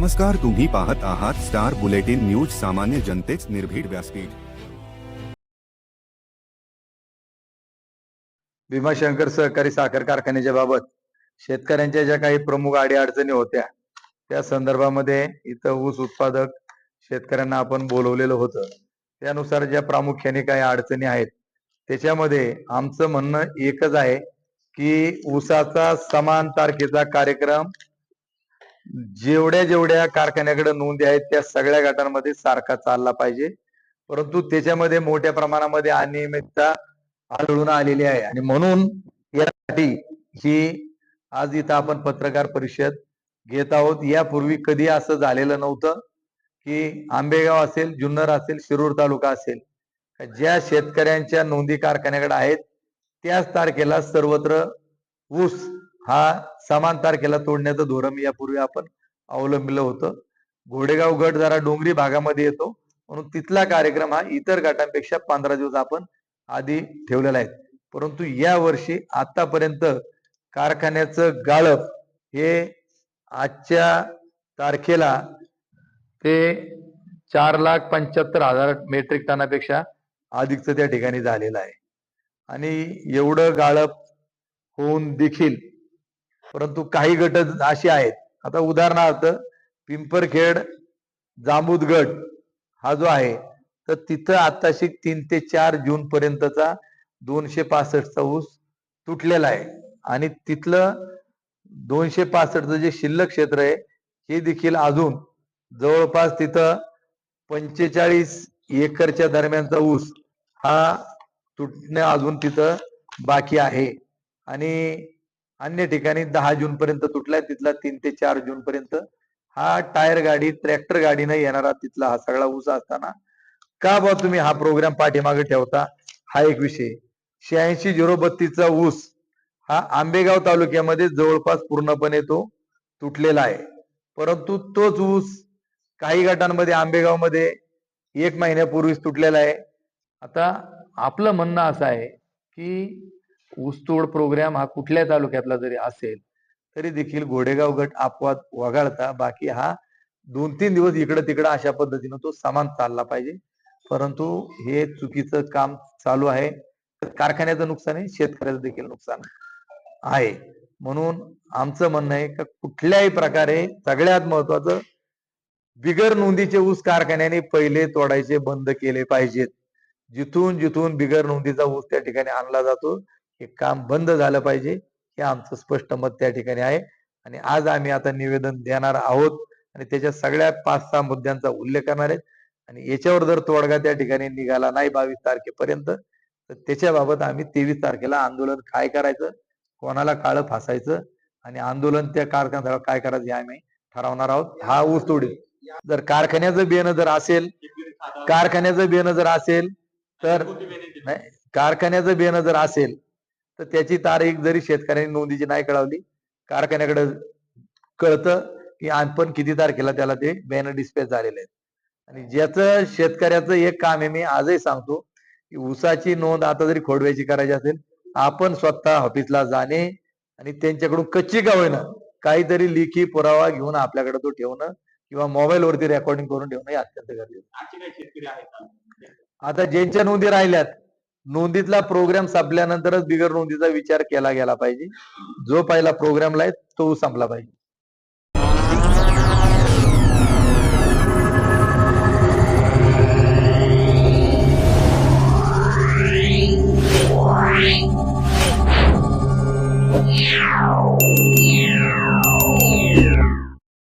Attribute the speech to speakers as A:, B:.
A: नमस्कार तुम्ही पाहत आहात स्टार बुलेटिन न्यूज सामान्य जनतेच निर्भीड व्यासपीठ.
B: भीमाशंकर सहकारी साखर कारखान्याच्या बाबत शेतकऱ्यांच्या ज्या काही प्रमुख अडीअडचणी होत्या त्या संदर्भामध्ये इथं ऊस उत्पादक शेतकऱ्यांना आपण बोलवलेलं होतं. त्यानुसार ज्या प्रामुख्याने काही अडचणी आहेत त्याच्यामध्ये आमचं म्हणणं एकच आहे की ऊसाचा समान तारखेचा कार्यक्रम जेवढ्या जेवढ्या कारखान्याकडे नोंदी आहेत त्या सगळ्या गटांमध्ये सारखा चालला पाहिजे. परंतु त्याच्यामध्ये मोठ्या प्रमाणामध्ये अनियमितता आढळून आलेली आहे. आणि म्हणून यासाठी ही आज इथं आपण पत्रकार परिषद घेत आहोत. यापूर्वी कधी असं झालेलं नव्हतं की आंबेगाव असेल जुन्नर असेल शिरूर तालुका असेल. ज्या शेतकऱ्यांच्या नोंदी कारखान्याकडे आहेत त्याच तारखेला सर्वत्र ऊस हा समान तारखेला तोडण्याचं धोरण यापूर्वी आपण अवलंबिलं होतं. घोडेगाव गट जरा डोंगरी भागामध्ये येतो म्हणून तिथला कार्यक्रम हा इतर गटांपेक्षा पंधरा दिवस आपण आधी ठेवलेला आहे. परंतु या वर्षी आतापर्यंत कारखान्याचं गाळप हे आजच्या तारखेला ते चार लाख पंच्याहत्तर हजार मेट्रिक टनापेक्षा अधिकचं त्या ठिकाणी झालेलं आहे. आणि एवढं गाळप होऊन देखील परंतु काही गट असे आहेत. आता उदाहरणार्थ पिंपरखेड जांबूद गट हा जो आहे तर तिथं आताशी तीन ते चार जून पर्यंतचा दोनशे पासष्टचा ऊस तुटलेला आहे. आणि तिथलं दोनशे पासष्टचं जे शिल्लक क्षेत्र आहे हे देखील अजून जवळपास तिथं पंचेचाळीस एकरच्या दरम्यानचा ऊस हा तुटणे अजून तिथं बाकी आहे. आणि अन्य ठिकाणी दहा जून पर्यंत तुटलाय तिथला तीन ते चार जून पर्यंत हा टायर गाडी ट्रॅक्टर गाडीनं येणारा तिथला हा सगळा ऊस असताना. का बा तुम्ही हा प्रोग्राम पाठीमागे ठेवता? हा एक विषय. शहाऐंशी झिरो बत्तीसचा ऊस हा आंबेगाव तालुक्यामध्ये जवळपास पूर्णपणे तो तुटलेला आहे. परंतु तोच ऊस काही गटांमध्ये आंबेगावमध्ये एक महिन्यापूर्वीच तुटलेला आहे. आता आपलं म्हणणं असं आहे की ऊसतोड प्रोग्राम हा कुठल्या तालुक्यातला जरी असेल तरी देखील घोडेगाव गट अपवाद वगळता बाकी हा दोन तीन दिवस इकडं तिकडं अशा पद्धतीनं तो समान चालला पाहिजे. परंतु हे चुकीचं काम चालू आहे. कारखान्याचं नुकसान आहे शेतकऱ्याचं देखील नुकसान आहे. म्हणून आमचं म्हणणं आहे का कुठल्याही प्रकारे सगळ्यात महत्वाचं बिगर नोंदीचे ऊस कारखान्याने पहिले तोडायचे बंद केले पाहिजेत. जिथून जिथून बिगर नोंदीचा ऊस त्या ठिकाणी आणला जातो हे काम बंद झालं पाहिजे हे आमचं स्पष्ट मत त्या ठिकाणी आहे. आणि आज आम्ही आता निवेदन देणार आहोत आणि त्याच्या सगळ्या पाच सहा मुद्द्यांचा उल्लेख करणार आहेत. आणि याच्यावर जर तोडगा त्या ठिकाणी निघाला नाही बावीस तारखेपर्यंत तर त्याच्याबाबत आम्ही तेवीस तारखेला आंदोलन काय करायचं कोणाला काळं फासायचं आणि आंदोलन त्या कारखान्याला काय करायचं हे आम्ही ठरवणार आहोत. हा ऊस तोडील जर कारखान्याचं बियाणं जर असेल कारखान्याचं बियाणं जर असेल तर नाही कारखान्याचं बियाणं जर असेल तर त्याची तारीख जरी शेतकऱ्यांनी नोंदीची नाही कळवली कारखान्याकडे कळतं की आपण किती तारखेला त्याला ते बियाणं डिस्पॅच झालेले आहेत आणि ज्याचं शेतकऱ्याचं एक काम आहे मी आजही सांगतो की ऊसाची नोंद आता जरी खोडव्याची करायची असेल आपण स्वतः ऑफिसला जाणे आणि त्यांच्याकडून कच्ची का होईना काहीतरी लेखी पुरावा घेऊन आपल्याकडे तो ठेवणं किंवा मोबाईल वरती रेकॉर्डिंग करून ठेवणं हे अत्यंत गरजेचं आहे. आता ज्यांच्या नोंदी राहिल्यात नोंदीतला प्रोग्राम संपल्यानंतरच बिगर नोंदीचा विचार केला गेला पाहिजे. जो पहिला प्रोग्रामला आहे तो संपला पाहिजे.